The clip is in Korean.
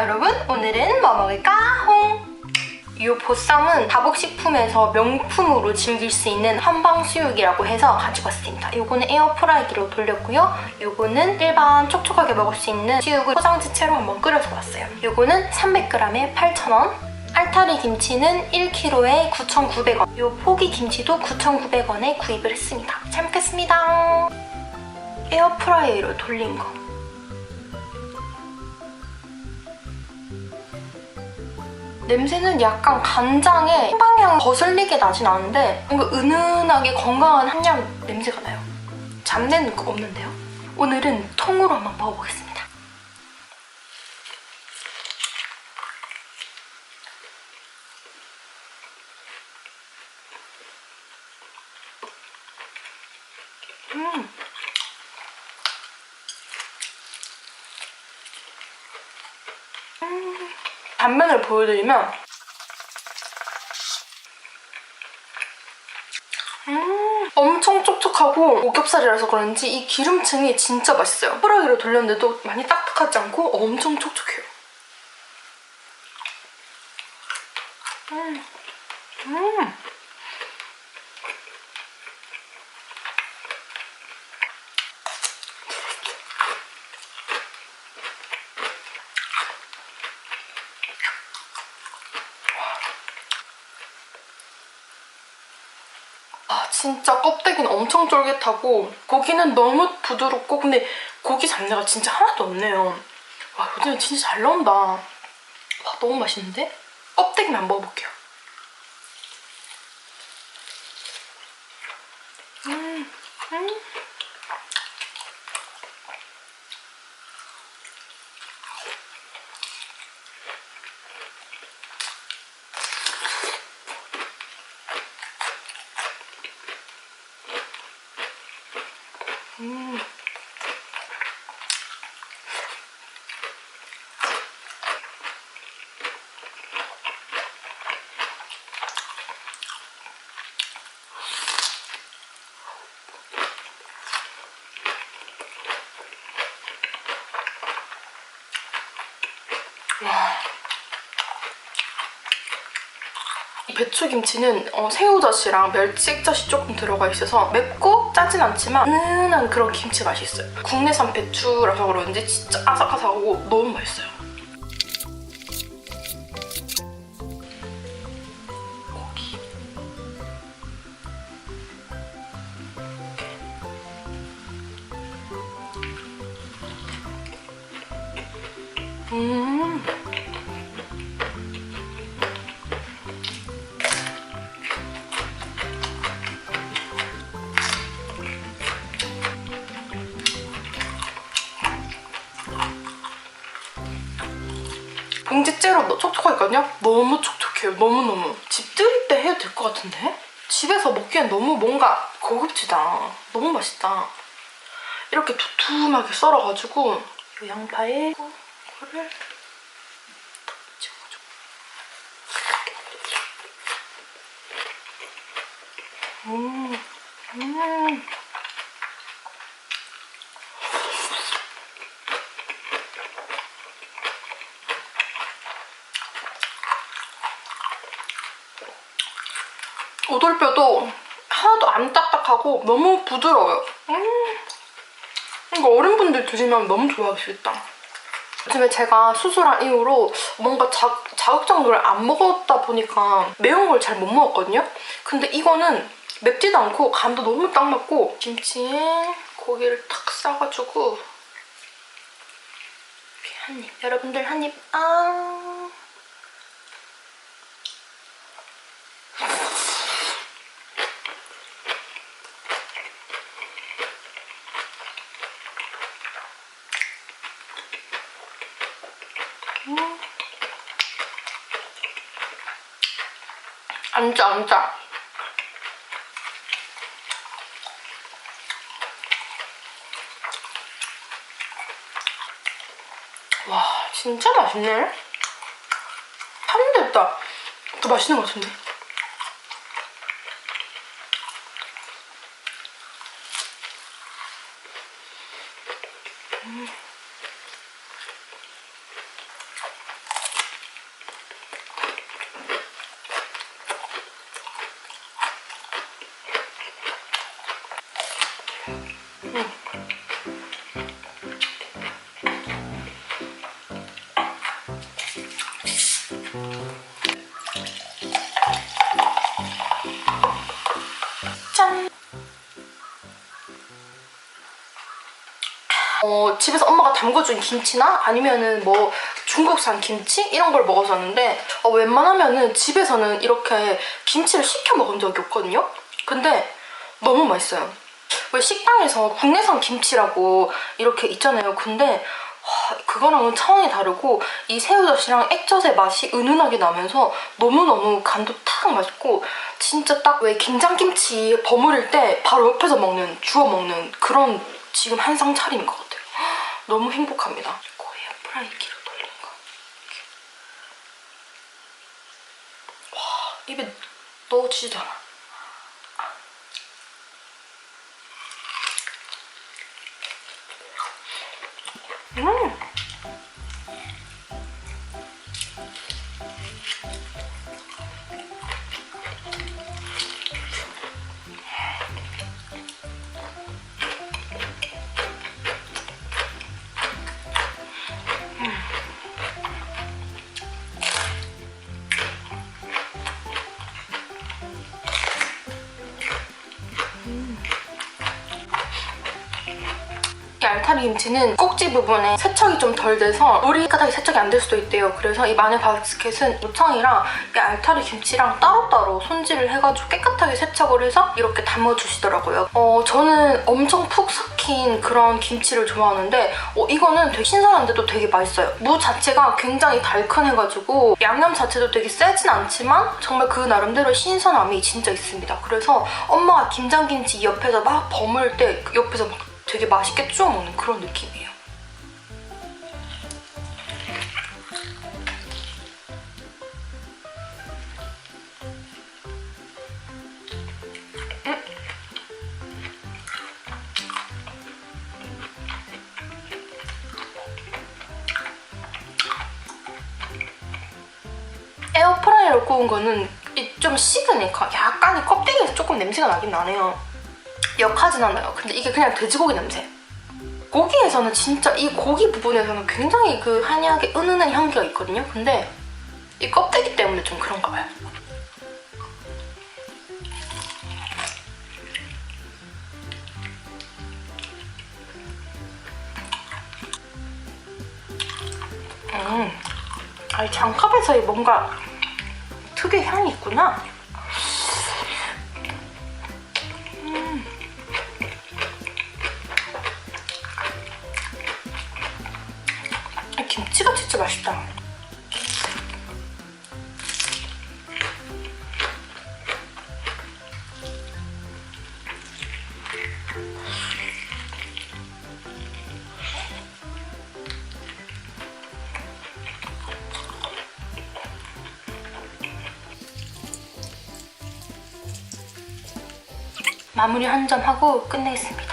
여러분, 오늘은 뭐 먹을까? 홍! 이 보쌈은 다복식품에서 명품으로 즐길 수 있는 한방수육이라고 해서 가지고 왔습니다. 요거는 에어프라이기로 돌렸고요. 요거는 일반 촉촉하게 먹을 수 있는 수육을 포장지 채로 한번 끓여서 왔어요. 요거는 300g에 8,000원. 알타리 김치는 1kg에 9,900원. 요 포기 김치도 9,900원에 구입을 했습니다. 잘 먹겠습니다. 에어프라이어로 돌린 거. 냄새는 약간 간장에 한방향 거슬리게 나진 않은데 뭔가 은은하게 건강한 한약 냄새가 나요. 잡내는 없는데요? 오늘은 통으로 한번 먹어보겠습니다. 음. 단면을 보여드리면 음, 엄청 촉촉하고 오겹살이라서 그런지 이 기름층이 진짜 맛있어요. 호라기로 돌렸는데도 많이 딱딱하지 않고 엄청 촉촉해요. 음, 음. 아 진짜 껍데기는 엄청 쫄깃하고 고기는 너무 부드럽고 근데 고기 잡내가 진짜 하나도 없네요. 와 요즘 진짜 잘 나온다. 와 너무 맛있는데? 껍데기만 먹어볼게요. 음, 음. 음. 와. 이 배추김치는 어, 새우젓이랑 멸치액젓이 조금 들어가 있어서 맵고 짜진 않지만 은은한 그런 김치 맛이 있어요. 국내산 배추라서 그런지 진짜 아삭아삭하고 너무 맛있어요. 고기. 음. 너- 촉촉하니까요? 너무 촉촉해요. 너무너무. 집 들일 때 해도 될 것 같은데? 집에서 먹기엔 너무 뭔가 고급지다. 너무 맛있다. 이렇게 두툼하게 썰어가지고 이 양파에 이거를 음, 음. 오돌뼈도 하나도 안 딱딱하고 너무 부드러워요. 음. 이거 어른분들 드시면 너무 좋아하시겠다. 요즘에 제가 수술한 이후로 뭔가 자, 자극적인 안 먹었다 보니까 매운 걸 잘 못 먹었거든요. 근데 이거는 맵지도 않고 간도 너무 딱 맞고 김치에 고기를 탁 싸가지고 한 입. 여러분들 한 입. 아. 앉아 앉아 와 진짜 맛있네. 하는데 없다. 더 맛있는 것 같은데. 음. 어, 집에서 엄마가 담궈준 김치나 아니면은 뭐 중국산 김치 이런 걸 먹었었는데 어, 웬만하면은 집에서는 이렇게 김치를 시켜 먹은 적이 없거든요. 근데 너무 맛있어요. 왜 식당에서 국내산 김치라고 이렇게 있잖아요. 근데 와, 그거랑은 차원이 다르고 이 새우젓이랑 액젓의 맛이 은은하게 나면서 너무너무 간도 탁 맛있고 진짜 딱 왜 김장김치 버무릴 때 바로 옆에서 먹는 주워 먹는 그런 지금 한상 차림인 것 같아요. 너무 행복합니다. 이거 에어프라이기로 돌린 거. 와 입에 않아. 음. 이 알타리 김치는 꼭지 부분에 세척이 좀 덜 돼서 우리 가닥이 세척이 안 될 수도 있대요. 그래서 이 마늘 바스켓은 무청이랑 이 알타리 김치랑 따로따로 손질을 해가지고 깨끗하게 세척을 해서 이렇게 담아주시더라고요. 어, 저는 엄청 푹 삭힌 그런 김치를 좋아하는데 어, 이거는 되게 신선한데도 되게 맛있어요. 무 자체가 굉장히 달큰해가지고 양념 자체도 되게 세진 않지만 정말 그 나름대로 신선함이 진짜 있습니다. 그래서 엄마가 김장김치 옆에서 막 버물 때 옆에서 막 되게 맛있게 쪼아 먹는 그런 느낌이에요. 음. 에어프라이어로 구운 거는 이좀 식으니까 약간의 껍데기에서 조금 냄새가 나긴 나네요. 역하진 않아요. 근데 이게 그냥 돼지고기 냄새. 고기에서는 진짜 이 고기 부분에서는 굉장히 그 한약의 은은한 향기가 있거든요. 근데 이 껍데기 때문에 좀 그런가 봐요. 음, 아니 장갑에서 이 뭔가 특유의 향이 있구나. 김치가 진짜 맛있다. 마무리 한 점 하고 끝내겠습니다. 아.